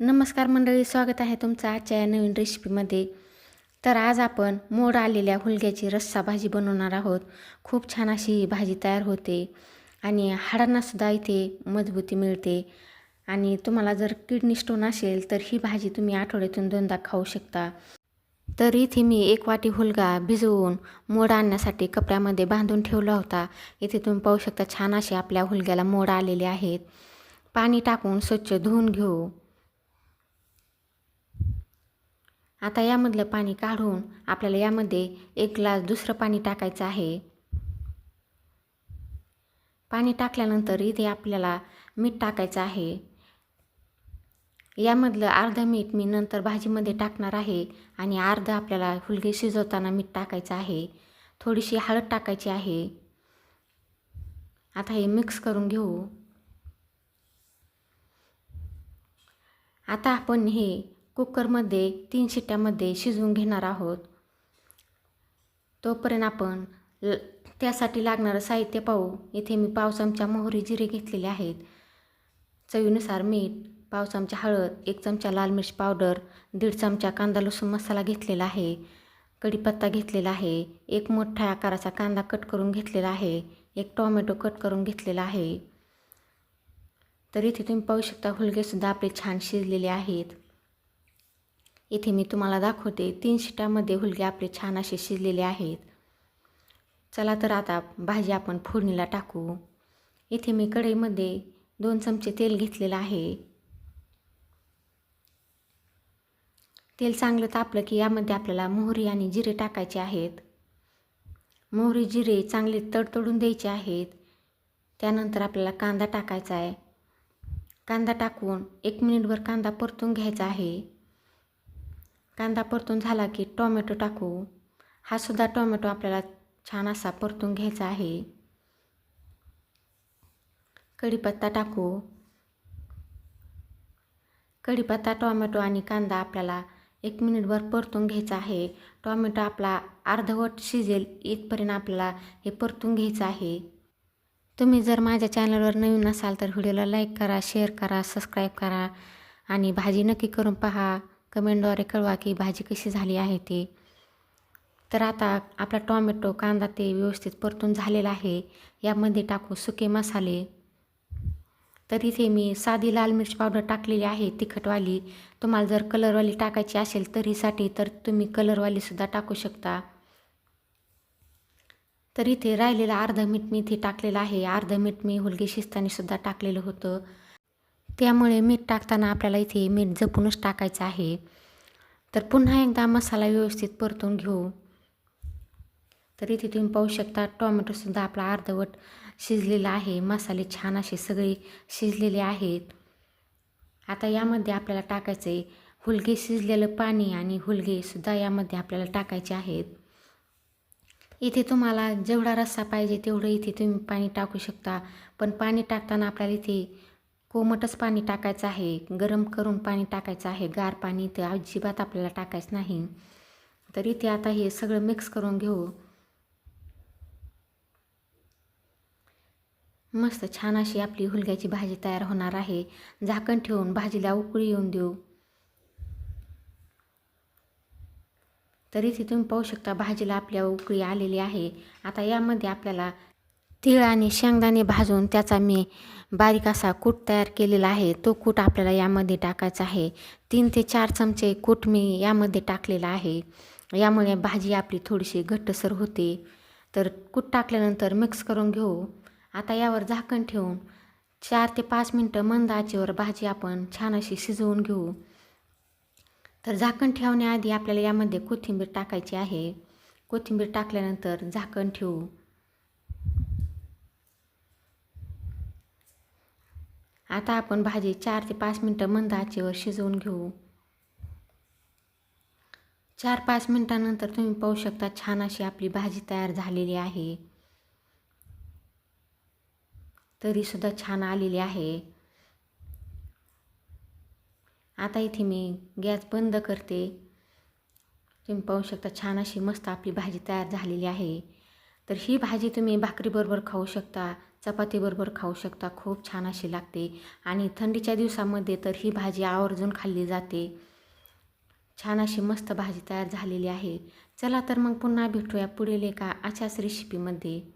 नमस्कार मंडळी स्वागत आहे तुमचं आजच्या या नवीन रेसिपीमध्ये तर आज आपण मोड आलेल्या हुलग्याची रस्सा भाजी बनवणार आहोत. खूप छान अशी ही भाजी तयार होते आणि हाडांनासुद्धा इथे मजबूती मिळते. आणि तुम्हाला जर किडनी स्टोन असेल तर ही भाजी तुम्ही आठवड्यातून दोनदा खाऊ शकता. तर इथे मी एक वाटी हुलगा भिजवून मोड आणण्यासाठी कपड्यामध्ये बांधून ठेवला होता. इथे तुम्ही पाहू शकता छान असे आपल्या हुलग्याला मोड आलेले आहेत. पाणी टाकून स्वच्छ धुवून घेऊ. आता यामधलं पाणी काढून आपल्याला यामध्ये एक ग्लास दुसरं पाणी टाकायचं आहे. पाणी टाकल्यानंतर इथे आपल्याला मीठ टाकायचं आहे. यामधलं अर्धं मीठ मी नंतर भाजीमध्ये टाकणार आहे आणि अर्धं आपल्याला हुलगे शिजवताना मीठ टाकायचं आहे. थोडीशी हळद टाकायची आहे. आता हे मिक्स करून घेऊ. आता आपण हे कुकरमध्ये तीन शिट्ट्यामध्ये शिजवून घेणार आहोत. तोपर्यंत आपण ल त्यासाठी लागणारं साहित्य पाहू. इथे मी पाव चमचा मोहरी जिरे घेतलेले आहेत. चवीनुसार मीठ पाव चमचा हळद एक चमचा लाल मिरची पावडर दीड चमचा कांदा लसूण मसाला घेतलेला आहे. कढीपत्ता घेतलेला आहे. एक मोठ्या आकाराचा कांदा कट करून घेतलेला आहे. एक टॉमॅटो कट करून घेतलेला आहे. तर इथे तुम्ही पाहू शकता हुलगेसुद्धा आपले छान शिजलेले आहेत. इथे मी तुम्हाला दाखवते तीन शिटामध्ये हुलगे आपले छान असे शिजलेले आहेत. चला तर आता भाजी आपण फोडणीला टाकू. इथे मी कढईमध्ये दोन चमचे तेल घेतलेलं आहे. तेल चांगलं तापलं की यामध्ये आपल्याला मोहरी आणि जिरे टाकायचे आहेत. मोहरी जिरे चांगले तडतडून द्यायचे आहेत. त्यानंतर आपल्याला कांदा टाकायचा आहे. कांदा टाकून एक मिनिटभर कांदा परतून घ्यायचा आहे. कांदा परतून झाला की टोमॅटो टाकू. हा सुद्धा टोमॅटो आपल्याला छान असा परतून घ्यायचा आहे. कढीपत्ता टाकू. कढीपत्ता टोमॅटो आणि कांदा आपल्याला एक मिनिटभर परतून घ्यायचा आहे. टोमॅटो आपला अर्धवट शिजेल इथपर्यंत आपल्याला हे परतून घ्यायचं आहे. तुम्ही जर माझ्या चॅनलवर नवीन असाल तर व्हिडिओला लाईक करा शेअर करा सबस्क्राईब करा आणि भाजी नक्की करून पहा. कमेंटद्वारे कळवा की भाजी कशी झाली आहे ते. तर आता आपला टॉमॅटो कांदा ते व्यवस्थित परतून झालेला आहे. यामध्ये टाकू सुके मसाले. तर इथे मी साधी लाल मिरची पावडर टाकलेली आहे तिखटवाली. तुम्हाला जर कलरवाली टाकायची असेल तरीसाठी तर तुम्ही कलरवालीसुद्धा टाकू शकता. तर इथे राहिलेलं अर्धं मीठ मी इथे टाकलेलं आहे. अर्धं मीठ मी हुलगे शिजतानीसुद्धा टाकलेलं होतं. त्यामुळे मीठ टाकताना आपल्याला इथे मीठ जपूनच टाकायचं आहे. तर पुन्हा एकदा मसाला व्यवस्थित परतून घेऊ. तर इथे तुम्ही पाहू शकता टोमॅटोसुद्धा आपला अर्धवट शिजलेला आहे. मसाले छान असे सगळे शिजलेले आहेत. आता यामध्ये आपल्याला टाकायचं आहे हुलगे शिजलेलं पाणी आणि हुलगेसुद्धा यामध्ये आपल्याला टाकायचे आहेत. इथे तुम्हाला जेवढा रस्सा पाहिजे तेवढं इथे तुम्ही पाणी टाकू शकता. पण पाणी टाकताना आपल्याला इथे हो, कोमटच पाणी टाकायचं आहे. गरम करून पाणी टाकायचं आहे. गार पाणी ते अजिबात आपल्याला टाकायचं नाही. तर इथे आता हे सगळं मिक्स करून घेऊ. मस्त छान अशी आपली हुलग्याची भाजी तयार होणार आहे. झाकण ठेवून भाजीला उकळी येऊन देऊ. तर इथे तुम्ही पाहू शकता भाजीला आपल्या उकळी आलेली आहे. आता यामध्ये आपल्याला तीळ आणि शेंगदाणे भाजून त्याचा मी बारीक असा कूट तयार केलेला आहे. तो कूट आपल्याला यामध्ये टाकायचा आहे. तीन ते चार चमचे कूट मी यामध्ये टाकलेला आहे. यामुळे भाजी आपली थोडीशी घट्टसर होते. तर कूट टाकल्यानंतर मिक्स करून घेऊ. आता यावर झाकण ठेवून चार ते पाच मिनटं मंद आचेवर भाजी आपण छान अशी शिजवून घेऊ. तर झाकण ठेवण्याआधी आपल्याला यामध्ये कोथिंबीर टाकायची आहे. कोथिंबीर टाकल्यानंतर झाकण ठेवू. आता आपण भाजी चार ते पाच मिनटं मंद आचेवर शिजवून घेऊ. चार पाच मिनटानंतर तुम्ही पाहू शकता छान अशी आपली भाजी तयार झालेली आहे. तरीसुद्धा छान आलेली आहे. आता इथे मी गॅस बंद करते. तुम्ही पाहू शकता छान अशी मस्त आपली भाजी तयार झालेली आहे. तर ही भाजी तुम्ही भाकरीबरोबर खाऊ शकता. चपातीबरोबर खाऊ शकता. खूप छान अशी लागते. आणि थंडीच्या दिवसामध्ये तर ही भाजी आवर्जून खाल्ली जाते. छान अशी मस्त भाजी तयार झालेली आहे. चला तर मग पुन्हा भेटूया पुढील एका अशाच रेसिपीमध्ये